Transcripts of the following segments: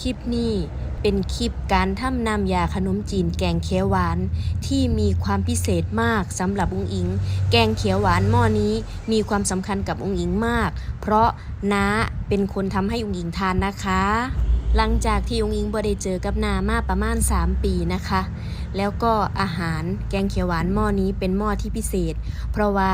คลิปนี้เป็นคลิปการทำน้ำยาขนมจีนแกงเขียวหวาน ที่มีความพิเศษมากสำหรับองค์อิง แกงเขียวหวานหม้อนี้มีความสำคัญกับองค์อิงมาก เพราะน้าเป็นคนทำให้องค์อิงทานนะคะ หลังจากที่องค์อิงบ่ได้เจอกับนามาประมาณ 3 ปีนะคะ แล้วก็อาหารแกงเขียวหวานหม้อนี้เป็นหม้อที่พิเศษ เพราะว่า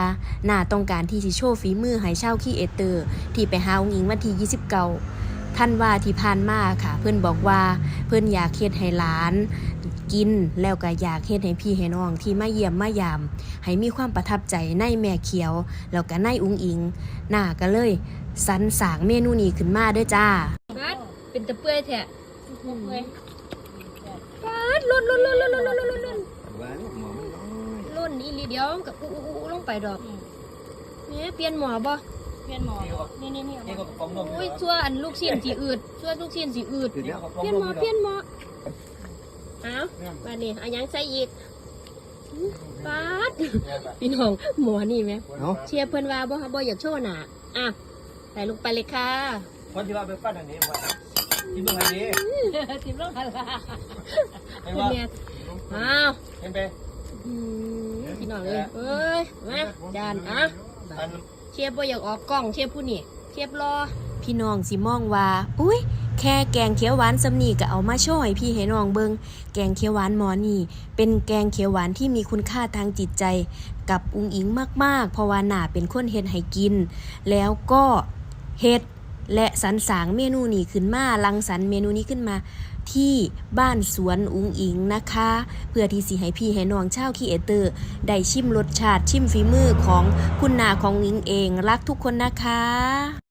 นาต้องการที่สิโชว์ฝีมือให้เช่าขี้เอเตอร์ ที่ไปหาองค์อิงวันที่29 ท่านว่าที่ผ่านมาค่ะ เพื่อนบอกว่าเพื่อนอยากเฮ็ดให้หลานกินแล้วก็อยากเฮ็ดให้พี่ให้น้องที่มาเยี่ยมมายาม ให้มีความประทับใจในแม่เขียว แล้วก็ในอุ้งอิงหน้าก็เลยสรรสร้างเมนูนี้ขึ้นมาเด้อจ้าปัดเป็นตะเปื่อยแท้ปัดล่นล่นล่นล่นล่นล่นล่นล่นล่นล่นอีหลีเดียวมันกับอู้อู้อู้ลงไปดอกเนี่ยเปลี่ยนหมอบ่ เพี้ยนหมอนี่นี่นี่นี่ก็ฟองนมโอ้ยชั่วอันลูกชิ้นสีอืดชั่วลูกชิ้นสีอืดเดี๋ยวเปลี่ยนหมอเปลี่ยนหมอเอาบัดนี้เอาหยังใส่อีกปัดพี่น้องหมอนี่ไหมเนาะเชียร์เพื่อนว่าบ่บ่อยากโชว์หน่ะอะใส่ลงไปเลยค่ะวันที่เราไปปั้นอันนี้ว่าที่เมืองอันนี้สิบโลกันละเห็นคุณว่าแม่อ้าวเห็นไปอืมพี่น้องเลยเอ้ยมาจานอะอัน เชียบบ่อยากออกกล้องเชียบผู้นี่เชียบรอพี่น้องสิมองว่า อุ้ยแค่แกงเขียวหวานสำนีก็เอามาโช่วยพี่เห้น้องเบิงแกงเขียวหวานหมอนี่ เป็นแกงเขียวหวานที่มีคุณค่าทางจิตใจ กับอุงอิงมากๆ เพราะว่าหนาเป็นคนเฮ็ดให้กิน แล้วก็เฮ็ด และสรรสางเมนูนี้ขึ้นมาลังสรรเมนูนี้ขึ้นมา ที่บ้านสวนอุงอิงนะคะ เพื่อที่สิให้พี่ให้น้องชาวคีเอเตอร์ ได้ชิมรสชาติชิมฝีมือของคุณนาของอิงเอง รักทุกคนนะคะ